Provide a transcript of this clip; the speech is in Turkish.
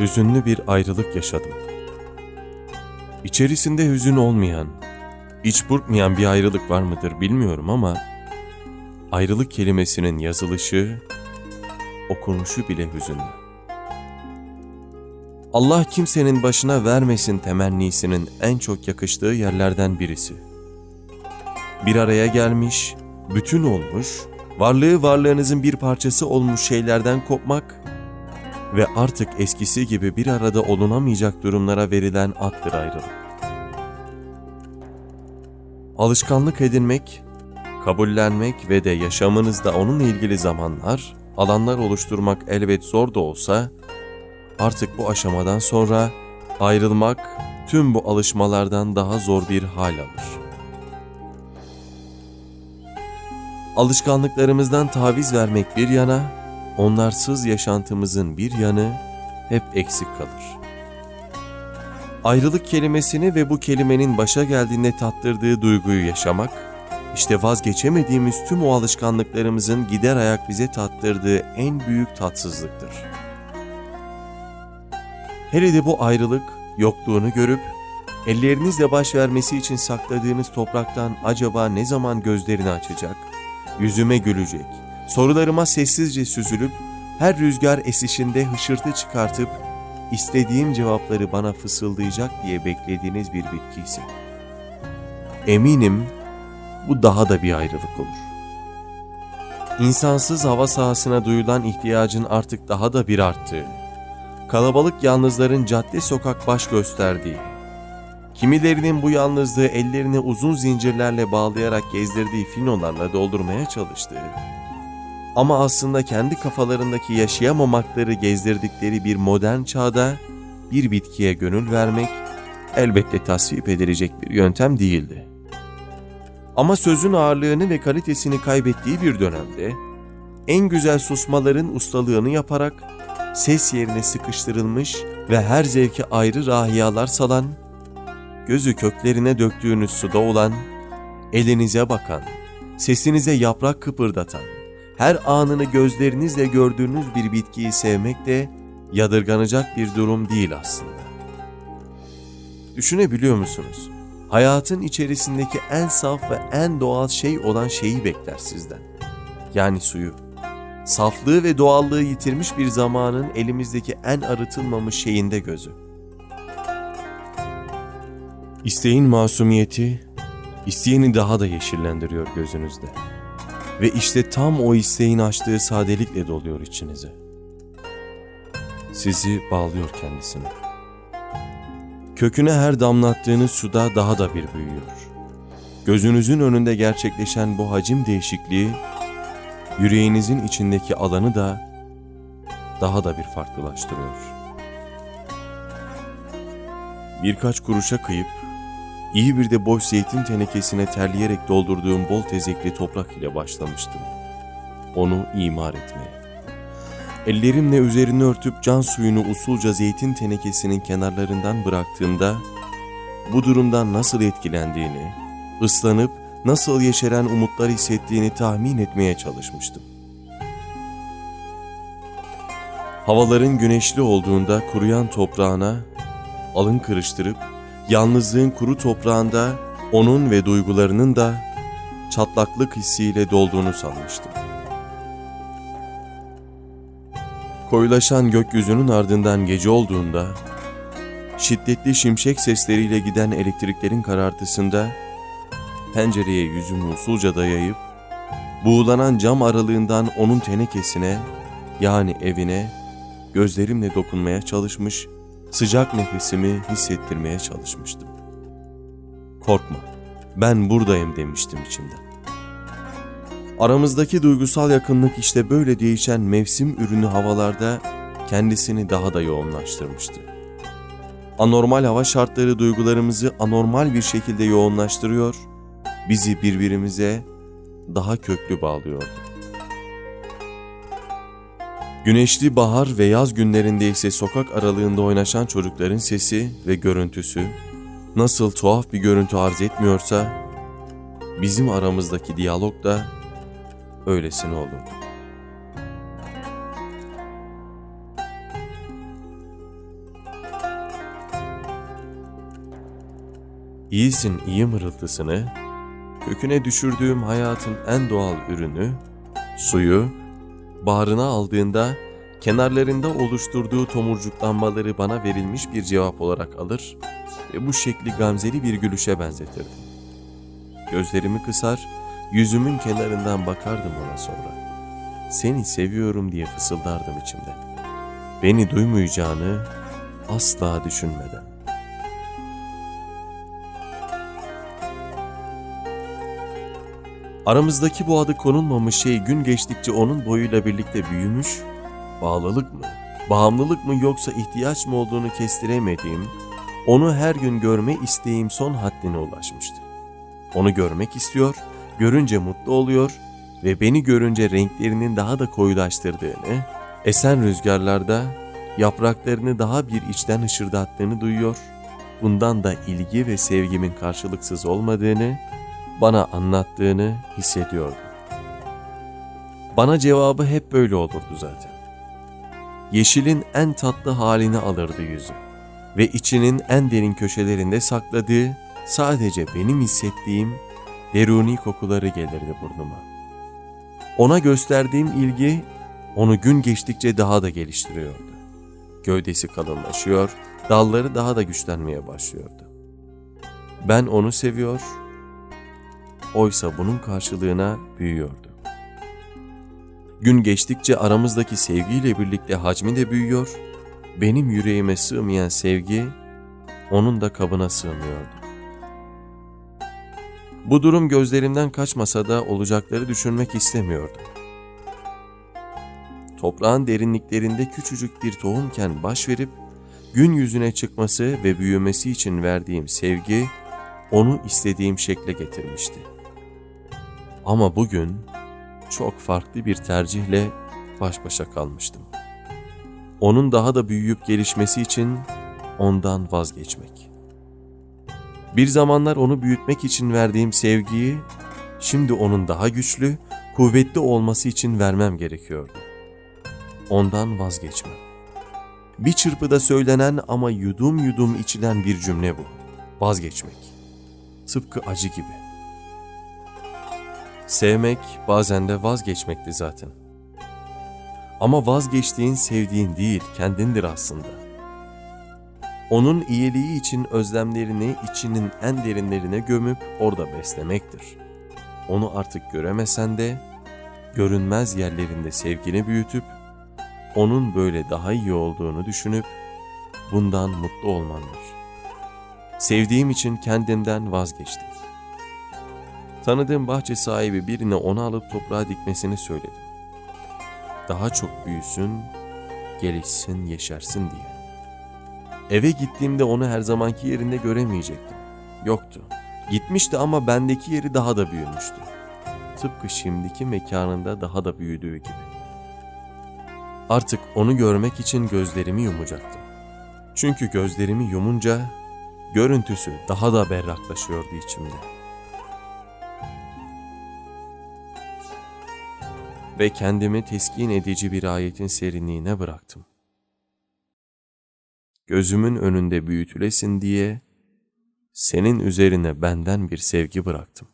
hüzünlü bir ayrılık yaşadım. İçerisinde hüzün olmayan, iç burkmayan bir ayrılık var mıdır bilmiyorum ama ayrılık kelimesinin yazılışı, okunuşu bile hüzünlü. Allah kimsenin başına vermesin temennisinin en çok yakıştığı yerlerden birisi. Bir araya gelmiş, bütün olmuş, varlığı varlığınızın bir parçası olmuş şeylerden kopmak ve artık eskisi gibi bir arada olunamayacak durumlara verilen addır ayrılık. Alışkanlık edinmek, kabullenmek ve de yaşamınızda onunla ilgili zamanlar, alanlar oluşturmak elbet zor da olsa, artık bu aşamadan sonra ayrılmak tüm bu alışmalardan daha zor bir hal alır. Alışkanlıklarımızdan taviz vermek bir yana, onlarsız yaşantımızın bir yanı hep eksik kalır. Ayrılık kelimesini ve bu kelimenin başa geldiğinde tattırdığı duyguyu yaşamak, işte vazgeçemediğimiz tüm o alışkanlıklarımızın gider ayak bize tattırdığı en büyük tatsızlıktır. Hele de bu ayrılık, yokluğunu görüp, ellerinizle baş vermesi için sakladığınız topraktan acaba ne zaman gözlerini açacak, yüzüme gülecek, sorularıma sessizce süzülüp, her rüzgar esişinde hışırtı çıkartıp, istediğim cevapları bana fısıldayacak diye beklediğiniz bir bitki ise. Eminim bu daha da bir ayrılık olur. İnsansız hava sahasına duyulan ihtiyacın artık daha da bir arttığı, kalabalık yalnızların cadde sokak baş gösterdiği, kimilerinin bu yalnızlığı ellerine uzun zincirlerle bağlayarak gezdirdiği finolarla doldurmaya çalıştığı, ama aslında kendi kafalarındaki yaşayamamakları gezdirdikleri bir modern çağda bir bitkiye gönül vermek elbette tasvip edilecek bir yöntem değildi. Ama sözün ağırlığını ve kalitesini kaybettiği bir dönemde en güzel susmaların ustalığını yaparak ses yerine sıkıştırılmış ve her zevke ayrı rahiyalar salan, gözü köklerine döktüğünüz suda olan, elinize bakan, sesinize yaprak kıpırdatan, her anını gözlerinizle gördüğünüz bir bitkiyi sevmek de yadırganacak bir durum değil aslında. Düşünebiliyor musunuz? Hayatın içerisindeki en saf ve en doğal şey olan şeyi bekler sizden. Yani suyu. Saflığı ve doğallığı yitirmiş bir zamanın elimizdeki en arıtılmamış şeyinde gözü. İsteğin masumiyeti, isteyeni daha da yeşillendiriyor gözünüzde. Ve işte tam o isteğin açtığı sadelikle doluyor içinize. Sizi bağlıyor kendisine. Köküne her damlattığınız suda daha da bir büyüyor. Gözünüzün önünde gerçekleşen bu hacim değişikliği, yüreğinizin içindeki alanı da daha da bir farklılaştırıyor. Birkaç kuruşa kıyıp, iyi bir de boş zeytin tenekesine terleyerek doldurduğum bol tezekli toprak ile başlamıştım. Onu imar etmeye. Ellerimle üzerini örtüp can suyunu usulca zeytin tenekesinin kenarlarından bıraktığımda bu durumdan nasıl etkilendiğini, ıslanıp nasıl yeşeren umutlar hissettiğini tahmin etmeye çalışmıştım. Havaların güneşli olduğunda kuruyan toprağına alın kırıştırıp yalnızlığın kuru toprağında onun ve duygularının da çatlaklık hissiyle dolduğunu sanmıştım. Koyulaşan gökyüzünün ardından gece olduğunda, şiddetli şimşek sesleriyle giden elektriklerin karartısında, pencereye yüzümü usulca dayayıp, buğulanan cam aralığından onun tenekesine, yani evine, gözlerimle dokunmaya çalışmış, sıcak nefesimi hissettirmeye çalışmıştım. Korkma, ben buradayım demiştim içimden. Aramızdaki duygusal yakınlık işte böyle değişen mevsim ürünü havalarda kendisini daha da yoğunlaştırmıştı. Anormal hava şartları duygularımızı anormal bir şekilde yoğunlaştırıyor, bizi birbirimize daha köklü bağlıyordu. Güneşli bahar ve yaz günlerinde ise sokak aralığında oynaşan çocukların sesi ve görüntüsü nasıl tuhaf bir görüntü arz etmiyorsa bizim aramızdaki diyalog da öylesine olurdu. İyisin iyi mırıltısını, köküne düşürdüğüm hayatın en doğal ürünü, suyu bağrına aldığında kenarlarında oluşturduğu tomurcuklanmaları bana verilmiş bir cevap olarak alır ve bu şekli gamzeli bir gülüşe benzetirdim. Gözlerimi kısar, yüzümün kenarından bakardım ona sonra. Seni seviyorum diye fısıldardım içimde. Beni duymayacağını asla düşünmeden. Aramızdaki bu adı konulmamış şey gün geçtikçe onun boyuyla birlikte büyümüş, bağlılık mı, bağımlılık mı yoksa ihtiyaç mı olduğunu kestiremediğim, onu her gün görme isteğim son haddine ulaşmıştı. Onu görmek istiyor, görünce mutlu oluyor ve beni görünce renklerinin daha da koyulaştırdığını, esen rüzgarlarda yapraklarını daha bir içten hışırdattığını duyuyor, bundan da ilgi ve sevgimin karşılıksız olmadığını, bana anlattığını hissediyordum. Bana cevabı hep böyle olurdu zaten. Yeşilin en tatlı halini alırdı yüzü ve içinin en derin köşelerinde sakladığı sadece benim hissettiğim deruni kokuları gelirdi burnuma. Ona gösterdiğim ilgi onu gün geçtikçe daha da geliştiriyordu. Gövdesi kalınlaşıyor, dalları daha da güçlenmeye başlıyordu. Ben onu seviyor, oysa bunun karşılığına büyüyordu. Gün geçtikçe aramızdaki sevgiyle birlikte hacmi de büyüyor, benim yüreğime sığmayan sevgi onun da kabına sığmıyordu. Bu durum gözlerimden kaçmasa da olacakları düşünmek istemiyordum. Toprağın derinliklerinde küçücük bir tohumken baş verip gün yüzüne çıkması ve büyümesi için verdiğim sevgi onu istediğim şekle getirmişti. Ama bugün çok farklı bir tercihle baş başa kalmıştım. Onun daha da büyüyüp gelişmesi için ondan vazgeçmek. Bir zamanlar onu büyütmek için verdiğim sevgiyi şimdi onun daha güçlü, kuvvetli olması için vermem gerekiyordu. Ondan vazgeçmem. Bir çırpıda söylenen ama yudum yudum içilen bir cümle bu. Vazgeçmek. Tıpkı acı gibi. Sevmek bazen de vazgeçmekti zaten. Ama vazgeçtiğin sevdiğin değil, kendindir aslında. Onun iyiliği için özlemlerini içinin en derinlerine gömüp orada beslemektir. Onu artık göremesen de görünmez yerlerinde sevgini büyütüp onun böyle daha iyi olduğunu düşünüp bundan mutlu olmandır. Sevdiğim için kendimden vazgeçtim. Tanıdığım bahçe sahibi birine onu alıp toprağa dikmesini söyledim. Daha çok büyüsün, gelişsin, yeşersin diye. Eve gittiğimde onu her zamanki yerinde göremeyecektim. Yoktu. Gitmişti ama bendeki yeri daha da büyümüştü. Tıpkı şimdiki mekanında daha da büyüdüğü gibi. Artık onu görmek için gözlerimi yumacaktım. Çünkü gözlerimi yumunca görüntüsü daha da berraklaşıyordu içimde. Ve kendimi teskin edici bir ayetin serinliğine bıraktım. Gözümün önünde büyütülesin diye senin üzerine benden bir sevgi bıraktım.